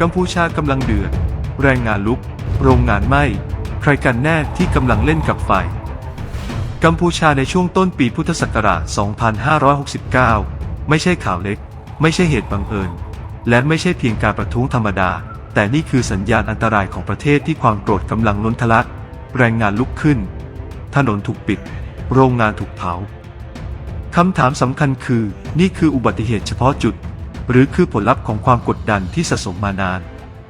กัมพูชากำลังเดือด แรงงานลุก โรงงานไหม้ ใครกันแน่ที่กำลังเล่นกับไฟ กัมพูชาในช่วงต้นปีพุทธศักราช 2569 ไม่ใช่ข่าวเล็ก ไม่ใช่เหตุบังเอิญ และไม่ใช่เพียงการประท้วงธรรมดา แต่นี่คือสัญญาณอันตรายของประเทศที่ความโกรธกำลังล้นทะลัก แรงงานลุกขึ้น ถนนถูกปิด โรงงานถูกเผาคำถามสำคัญคือ นี่คืออุบัติเหตุเฉพาะจุด หรือคือผลลัพธ์ของความกดดันที่สะสมมานาน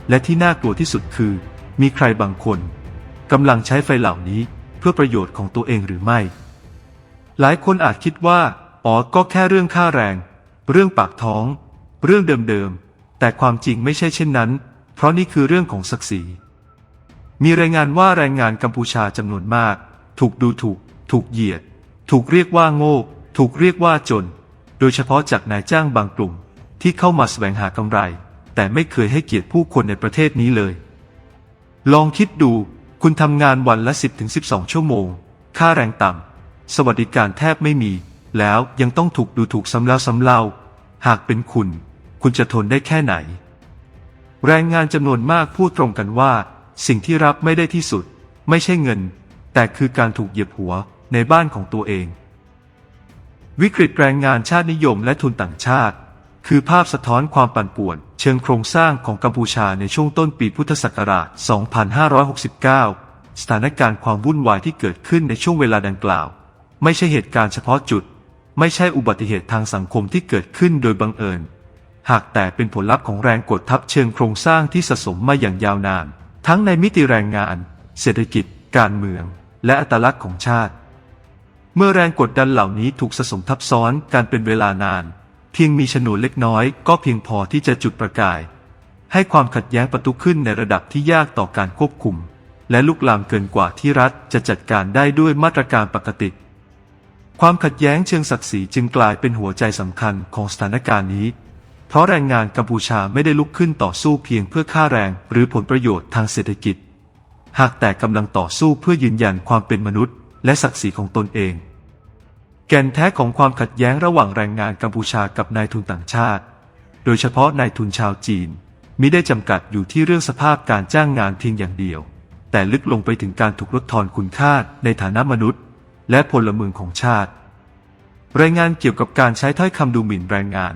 และที่น่ากลัวที่สุดคือ มีใครบางคนกำลังใช้ไฟเหล่านี้เพื่อประโยชน์ของตัวเองหรือไม่ หลายคนอาจคิดว่า อ๋อ ก็แค่เรื่องค่าแรง เรื่องปากท้อง เรื่องเดิมๆ แต่ความจริงไม่ใช่เช่นนั้น เพราะนี่คือเรื่องของศักดิ์ศรี มีรายงานว่าแรงงานกัมพูชาจำนวนมาก ถูกดูถูก ถูกเหยียด ถูกเรียกว่าโง่ ถูกเรียกว่าจน โดยเฉพาะจากนายจ้างบางกลุ่ม ที่เข้ามาแสวงหากำไร แต่ไม่เคยให้เกียรติผู้คนในประเทศนี้เลย ลองคิดดู คุณทำงานวันละ 10-12 ชั่วโมง ค่าแรงต่ำ สวัสดิการแทบไม่มี แล้วยังต้องถูกดูถูกซ้ำแล้วซ้ำเล่า หากเป็นคุณ คุณจะทนได้แค่ไหน แรงงานจำนวนมากพูดตรงกันว่า สิ่งที่รับไม่ได้ที่สุด ไม่ใช่เงิน แต่คือการถูกเหยียบหัวในบ้านของตัวเองวิกฤตแรงงานชาตินิยมและทุนต่างชาติ คือภาพสะท้อนความปั่นป่วน เชิงโครงสร้างของกัมพูชาในช่วงต้นปีพุทธศักราช 2569 สถานการณ์ความวุ่นวายที่เกิดขึ้นในช่วงเวลาดังกล่าว ไม่ใช่เหตุการณ์เฉพาะจุด ไม่ใช่อุบัติเหตุทางสังคมที่เกิดขึ้นโดยบังเอิญ หากแต่เป็นผลลัพธ์ของแรงกดทับเชิงโครงสร้างที่สะสมมาอย่างยาวนาน ทั้งในมิติแรงงาน เศรษฐกิจ การเมือง และอัตลักษณ์ของชาติ เมื่อแรงกดดันเหล่านี้ถูกสะสมทับซ้อนกันเป็นเวลานาน เพียงมีฉนวนเล็กน้อยก็เพียงพอที่จะจุดประกาย ให้ความขัดแย้งประทุขึ้นในระดับที่ยากต่อการควบคุม และลุกลามเกินกว่าที่รัฐจะจัดการได้ด้วยมาตรการปกติ ความขัดแย้งเชิงศักดิ์ศรีจึงกลายเป็นหัวใจสำคัญของสถานการณ์นี้ เพราะแรงงานกัมพูชาไม่ได้ลุกขึ้นต่อสู้เพียงเพื่อค่าแรงหรือผลประโยชน์ทางเศรษฐกิจ หากแต่กำลังต่อสู้เพื่อยืนยันความเป็นมนุษย์ และศักดิ์ศรีของตนเอง แก่นแท้ของความขัดแย้งระหว่างแรงงานกัมพูชากับนายทุนต่างชาติ โดยเฉพาะนายทุนชาวจีนมิได้จำกัดอยู่ที่เรื่องสภาพการจ้างงานเพียงอย่างเดียว แต่ลึกลงไปถึงการถูกลดทอนคุณค่าในฐานะมนุษย์ และพลเมืองของชาติ รายงานเกี่ยวกับการใช้ถ้อยคำดูหมิ่นแรงงาน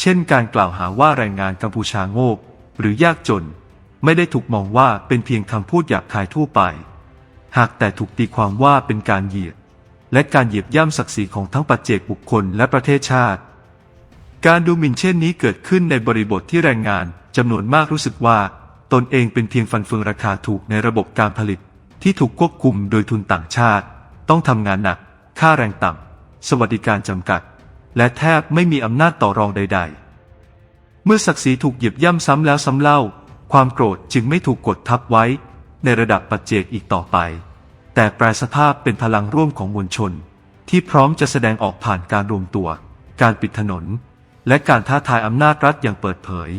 เช่น การกล่าวหาว่าแรงงานกัมพูชาโง่หรือยากจน ไม่ได้ถูกมองว่าเป็นเพียงคำพูดหยาบคายทั่วไป หากแต่ถูกตีความว่าเป็นการเหยียด และการเหยียบย่ำศักดิ์ศรีของทั้งปัจเจกบุคคลและประเทศชาติ การดูหมิ่นเช่นนี้เกิดขึ้นในบริบทที่แรงงานจำนวนมากรู้สึกว่า ตนเองเป็นเพียงฟันเฟืองราคาถูกในระบบการผลิต ที่ถูกควบคุมโดยทุนต่างชาติ ต้องทำงานหนัก ค่าแรงต่ำสวัสดิการจำกัด และแทบไม่มีอำนาจต่อรองใด ๆ เมื่อศักดิ์ศรีถูกเหยียบย่ำซ้ำแล้วซ้ำเล่า ความโกรธจึงไม่ถูกกดทับไว้ ในระดับปัจเจกอีกต่อไป แต่แปลสภาพเป็นพลังร่วมของมวลชน ที่พร้อมจะแสดงออกผ่านการรวมตัว การปิดถนน และการท้าทายอำนาจรัฐอย่างเปิดเผย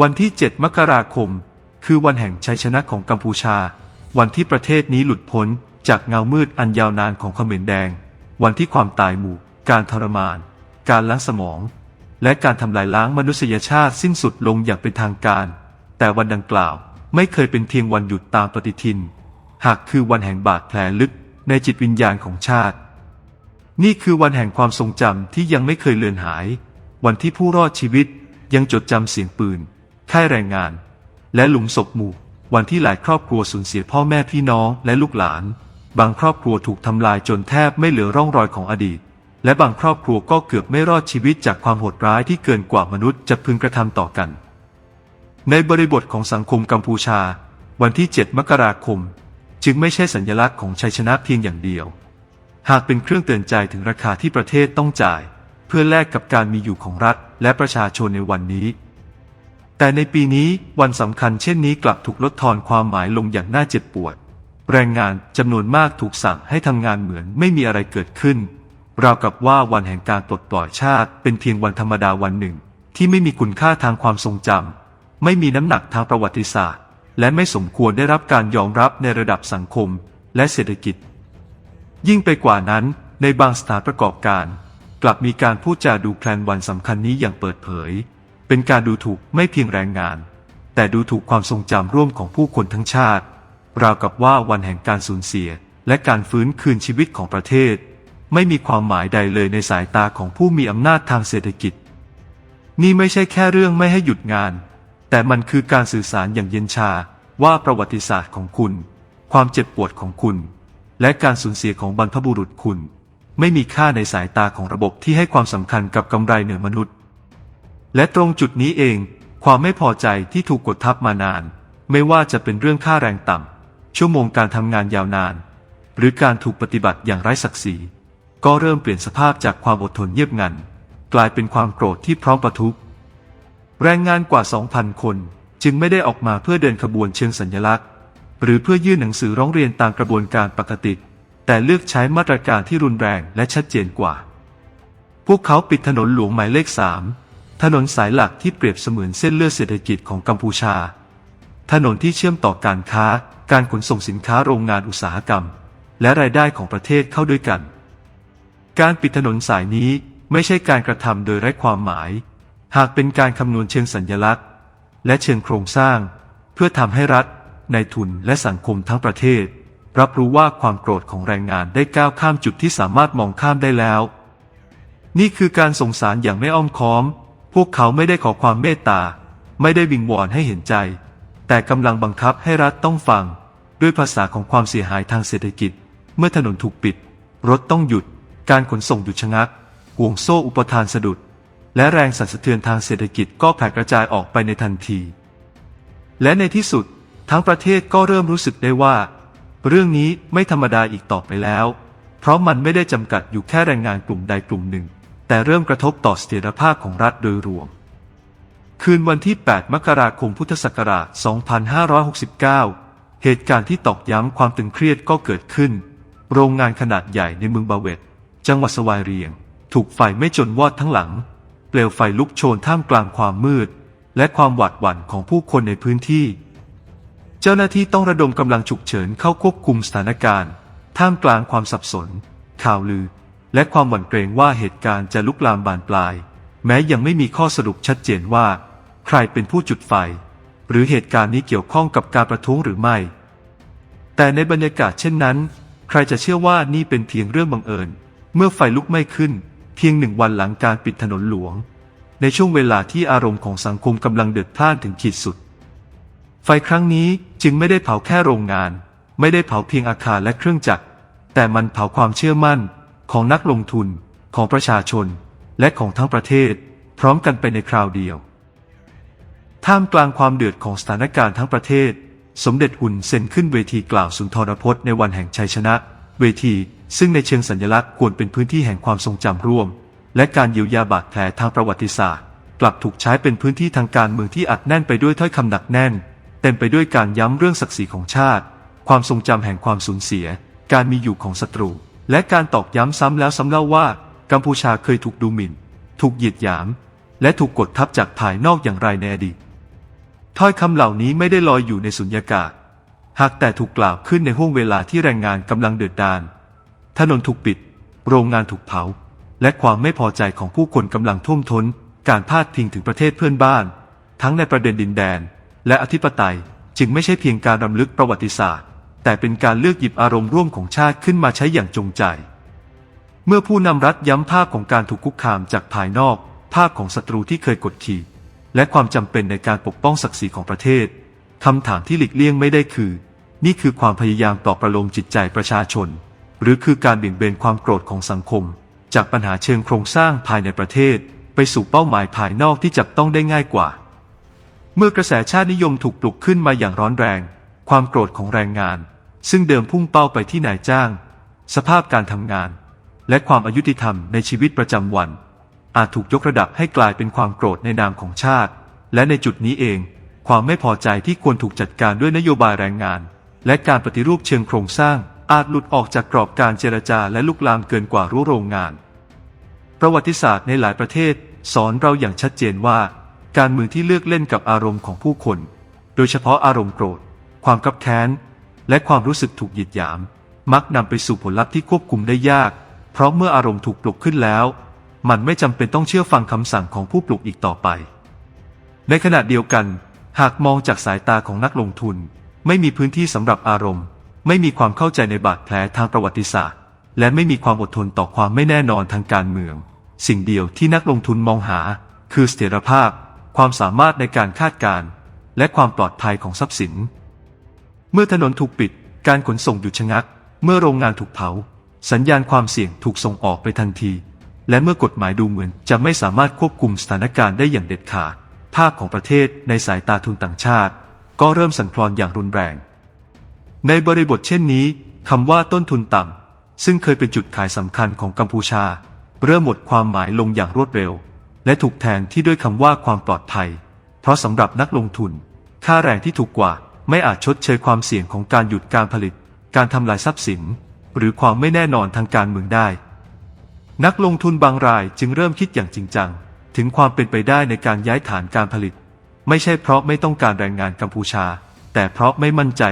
วันที่ 7 มกราคม คือวันแห่งชัยชนะของกัมพูชา วันที่ประเทศนี้หลุดพ้นจากเงามืดอันยาวนานของเขมรแดง วันที่ความตายหมู่ การทรมาน การล้างสมอง และการทำลายล้างมนุษยชาติสิ้นสุดลงอย่างเป็นทางการ แต่วันดังกล่าวไม่เคยเป็นเพียงวันหยุดตามปฏิทิน หากคือวันแห่งบาดแผลลึกในจิตวิญญาณของชาติ นี่คือวันแห่งความทรงจำที่ยังไม่เคยเลือนหาย วันที่ผู้รอดชีวิตยังจดจำเสียงปืน ค่ายแรงงาน และหลุมศพหมู่ วันที่หลายครอบครัวสูญเสียพ่อแม่พี่น้องและลูกหลาน บางครอบครัวถูกทำลายจนแทบไม่เหลือร่องรอยของอดีต และบางครอบครัวก็เกือบไม่รอดชีวิตจากความโหดร้ายที่เกินกว่ามนุษย์จะพึงกระทำต่อกัน ในบริบทของสังคมกัมพูชา วันที่ 7 มกราคม จึงไม่ใช่สัญลักษณ์ของชัยชนะเพียงอย่างเดียว หากเป็นเครื่องเตือนใจถึงราคาที่ประเทศต้องจ่าย เพื่อแลกกับการมีอยู่ของรัฐและประชาชนในวันนี้ แต่ในปีนี้วันสำคัญเช่นนี้กลับถูกลดทอนความหมายลงอย่างน่าเจ็บปวด แรงงานจำนวนมากถูกสั่งให้ทำงานเหมือนไม่มีอะไรเกิดขึ้น ราวกับว่าวันแห่งการปลดปล่อยชาติ เป็นเพียงวันธรรมดาวันหนึ่ง ที่ไม่มีคุณค่าทางความทรงจำไม่มีน้ำหนักทางประวัติศาสตร์ และไม่สมควรได้รับการยอมรับในระดับสังคมและเศรษฐกิจ ยิ่งไปกว่านั้นในบางสถานประกอบการ กลับมีการพูดจาดูแคลนวันสำคัญนี้อย่างเปิดเผย เป็นการดูถูกไม่เพียงแรงงาน แต่ดูถูกความทรงจำร่วมของผู้คนทั้งชาติ ราวกับว่าวันแห่งการสูญเสีย และการฟื้นคืนชีวิตของประเทศ ไม่มีความหมายใดเลยในสายตาของผู้มีอำนาจทางเศรษฐกิจ นี่ไม่ใช่แค่เรื่องไม่ให้หยุดงาน แต่มันคือการสื่อสารอย่างเย็นชาว่าประวัติศาสตร์ของคุณ ความเจ็บปวดของคุณ และการสูญเสียของบรรพบุรุษคุณ ไม่มีค่าในสายตาของระบบที่ให้ความสำคัญกับกำไรเหนือมนุษย์ และตรงจุดนี้เอง ความไม่พอใจที่ถูกกดทับมานาน ไม่ว่าจะเป็นเรื่องค่าแรงต่ำชั่วโมงการทำงานยาวนาน หรือการถูกปฏิบัติอย่างไร้ศักดิ์ศรีก็เริ่มเปลี่ยนสภาพจากความอดทนเยียบงัน กลายเป็นความโกรธที่พร้อมประทุ แรงงานกว่า 2,000 คน จึงไม่ได้ออกมาเพื่อเดินขบวนเชิงสัญลักษณ์ หรือเพื่อยื่นหนังสือร้องเรียนตามกระบวนการปกติ แต่เลือกใช้มาตรการที่รุนแรงและชัดเจนกว่า พวกเขาปิดถนนหลวงหมายเลขสามถนนสายหลักที่เปรียบเสมือนเส้นเลือดเศรษฐกิจของกัมพูชา ถนนที่เชื่อมต่อการค้า การขนส่งสินค้าโรงงานอุตสาหกรรม และรายได้ของประเทศเข้าด้วยกัน การปิดถนนสายนี้ไม่ใช่การกระทำโดยไร้ความหมาย หากเป็นการคำนวณเชิงสัญญลักษณ์ และเชิงโครงสร้าง เพื่อทำให้รัฐในทุนและสังคมทั้งประเทศ รับรู้ว่าความโกรธของแรงงานได้ก้าวข้ามจุดที่สามารถมองข้ามได้แล้ว นี่คือการส่งสารอย่างไม่อ้อมค้อม พวกเขาไม่ได้ขอความเมตตา ไม่ได้วิงวอนให้เห็นใจ แต่กำลังบังคับให้รัฐต้องฟัง ด้วยภาษาของความเสียหายทางเศรษฐกิจ เมื่อถนนถูกปิด รถต้องหยุด การขนส่งหยุดชะงักห่วงโซ่อุปทานสะดุด และแรงสั่นสะเทือนทางเศรษฐกิจก็แผ่กระจายออกไปในทันที และในที่สุด ทั้งประเทศก็เริ่มรู้สึกได้ว่า เรื่องนี้ไม่ธรรมดาอีกต่อไปแล้ว เพราะมันไม่ได้จำกัดอยู่แค่แรงงานกลุ่มใดกลุ่มหนึ่ง แต่เริ่มกระทบต่อเสถียรภาพของรัฐโดยรวม คืนวันที่ 8 มกราคมพุทธศักราช 2569 เหตุการณ์ที่ตอกย้ำความตึงเครียดก็เกิดขึ้น โรงงานขนาดใหญ่ในเมืองบาเวตจังหวัดสวายเรียง ถูกไฟไหม่จนวอดทั้งหลัง เปลวไฟลุกโชนท่ามกลางความมืด และความหวาดหวั่นของผู้คนในพื้นที่ เจ้าหน้าที่ต้องระดมกำลังฉุกเฉินเข้าควบคุมสถานการณ์ ท่ามกลางความสับสน ข่าวลือ และความหวั่นเกรงว่าเหตุการณ์จะลุกลามบานปลาย แม้ยังไม่มีข้อสรุปชัดเจนว่า ใครเป็นผู้จุดไฟ หรือเหตุการณ์นี้เกี่ยวข้องกับการประท้วงหรือไม่ แต่ในบรรยากาศเช่นนั้น ใครจะเชื่อว่านี่เป็นเพียงเรื่องบังเอิญ เมื่อไฟลุกไม้ขึ้น เพียงหนึ่งวันหลังการปิดถนนหลวง ในช่วงเวลาที่อารมณ์ของสังคมกำลังเดือดพล่านถึงขีดสุด ไฟครั้งนี้จึงไม่ได้เผาแค่โรงงาน ไม่ได้เผาเพียงอาคารและเครื่องจักร แต่มันเผาความเชื่อมั่นของนักลงทุน ของประชาชน และของทั้งประเทศ พร้อมกันไปในคราวเดียว ท่ามกลางความเดือดของสถานการณ์ทั้งประเทศ สมเด็จหุ่นเซ็นขึ้นเวทีกล่าวสุนทรพจน์ในวันแห่งชัยชนะ เวที ซึ่งในเชิงสัญลักษณ์ควรเป็นพื้นที่แห่งความทรงจำร่วม และการเยียวยาบาดแผลทางประวัติศาสตร์ กลับถูกใช้เป็นพื้นที่ทางการเมืองที่อัดแน่นไปด้วยถ้อยคำหนักแน่น เต็มไปด้วยการย้ำเรื่องศักดิ์ศรีของชาติ ความทรงจำแห่งความสูญเสีย การมีอยู่ของศัตรู และการตอกย้ำซ้ำแล้วซ้ำเล่าว่า กัมพูชาเคยถูกดูหมิ่น ถูกเหยียดหยาม และถูกกดทับจากภายนอกอย่างไรในอดีตถ้อยคำเหล่านี้ไม่ได้ลอยอยู่ในสุญญากาศ หากแต่ถูกกล่าวขึ้นในห้วงเวลาที่แรงงานกำลังเดือดดาล ถนนถูกปิด โรงงานถูกเผา และความไม่พอใจของผู้คนกำลังท่วมท้น การพาดพิงถึงประเทศเพื่อนบ้าน ทั้งในประเด็นดินแดน และอธิปไตยจึงไม่ใช่เพียงการรำลึกประวัติศาสตร์ แต่เป็นการเลือกหยิบอารมณ์ร่วมของชาติขึ้นมาใช้อย่างจงใจ เมื่อผู้นำรัฐย้ำภาพของการถูกคุกคามจากภายนอก ภาพของศัตรูที่เคยกดขี่ และความจำเป็นในการปกป้องศักดิ์ศรีของประเทศคำถามที่หลีกเลี่ยงไม่ได้คือ นี่คือความพยายามปลอประโลมจิตใจประชาชน หรือคือการเบี่ยงเบนความโกรธของสังคม จากปัญหาเชิงโครงสร้างภายในประเทศ ไปสู่เป้าหมายภายนอกที่จับต้องได้ง่ายกว่า เมื่อกระแสชาตินิยมถูกปลุกขึ้นมาอย่างร้อนแรง ความโกรธของแรงงาน ซึ่งเดิมพุ่งเป้าไปที่นายจ้าง สภาพการทำงาน และความอายุติธรรมในชีวิตประจำวัน อาจถูกยกระดับให้กลายเป็นความโกรธในนามของชาติ และในจุดนี้เอง ความไม่พอใจที่ควรถูกจัดการด้วยนโยบายแรงงาน และการปฏิรูปเชิงโครงสร้าง อาจหลุดออกจากกรอบการเจรจาและลุกลามเกินกว่ารู้โรงงาน ประวัติศาสตร์ในหลายประเทศสอนเราอย่างชัดเจนว่า การเมืองที่เลือกเล่นกับอารมณ์ของผู้คน โดยเฉพาะอารมณ์โกรธ ความคับแค้น และความรู้สึกถูกหยิดหยาม มักนำไปสู่ผลลัพธ์ที่ควบคุมได้ยาก เพราะเมื่ออารมณ์ถูกปลุกขึ้นแล้ว มันไม่จำเป็นต้องเชื่อฟังคำสั่งของผู้ปลุกอีกต่อไป ในขณะเดียวกัน หากมองจากสายตาของนักลงทุน ไม่มีพื้นที่สำหรับอารมณ์ ไม่มีความเข้าใจในบาดแผลทางประวัติศาสตร์ และไม่มีความอดทนต่อความไม่แน่นอนทางการเมือง สิ่งเดียวที่นักลงทุนมองหา คือเสถียรภาพ ความสามารถในการคาดการณ์และความปลอดภัยของทรัพย์สิน เมื่อถนนถูกปิด การขนส่งหยุดชะงัก เมื่อโรงงานถูกเผา สัญญาณความเสี่ยงถูกส่งออกไปทันที และเมื่อกฎหมายดูเหมือนจะไม่สามารถควบคุมสถานการณ์ได้อย่างเด็ดขาดภาพของประเทศในสายตาทุนต่างชาติ ก็เริ่มสั่นคลอนอย่างรุนแรง ในบริบทเช่นนี้คำว่าต้นทุนต่ำซึ่งเคยเป็นจุดขายสำคัญของกัมพูชา เริ่มหมดความหมายลงอย่างรวดเร็ว และถูกแทนที่ด้วยคำว่าความปลอดภัย เพราะสำหรับนักลงทุน ค่าแรงที่ถูกกว่าไม่อาจชดเชยความเสี่ยงของการหยุดการผลิต การทำลายทรัพย์สิน หรือความไม่แน่นอนทางการเมืองได้ นักลงทุนบางรายจึงเริ่มคิดอย่างจริงจัง ถึงความเป็นไปได้ในการย้ายฐานการผลิต ไม่ใช่เพราะไม่ต้องการแรงงานกัมพูชา แต่เพราะไม่มั่นใจ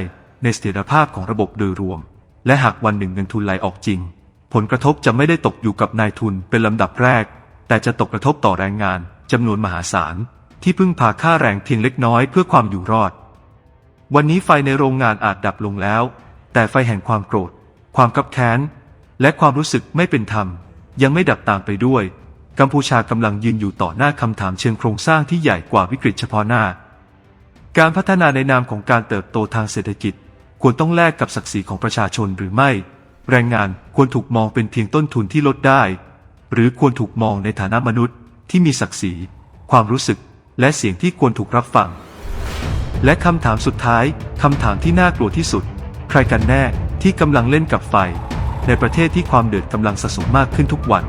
ในเสถียรภาพของระบบโดยรวม และหากวันหนึ่งเงินทุนไหลออกจริง ผลกระทบจะไม่ได้ตกอยู่กับนายทุนเป็นลำดับแรก แต่จะตกกระทบต่อแรงงานจำนวนมหาศาล ที่พึ่งพาค่าแรงเพียงเล็กน้อยเพื่อความอยู่รอด วันนี้ไฟในโรงงานอาจดับลงแล้ว แต่ไฟแห่งความโกรธ ความคับแค้น และความรู้สึกไม่เป็นธรรม ยังไม่ดับตามไปด้วย กัมพูชากำลังยืนอยู่ต่อหน้าคำถามเชิงโครงสร้างที่ใหญ่กว่าวิกฤตเฉพาะหน้า การพัฒนาในนามของการเติบโตทางเศรษฐกิจ ควรต้องแลกกับศักดิ์ศรีของประชาชนหรือไม่ แรงงานควรถูกมองเป็นเพียงต้นทุนที่ลดได้ หรือควรถูกมองในฐานะมนุษย์ที่มีศักดิ์ศรี ความรู้สึก และเสียงที่ควรถูกรับฟัง และคำถามสุดท้ายคำถามที่น่ากลัวที่สุด ใครกันแน่ที่กำลังเล่นกับไฟ ในประเทศที่ความเดือดกำลังสะสมมากขึ้นทุกวัน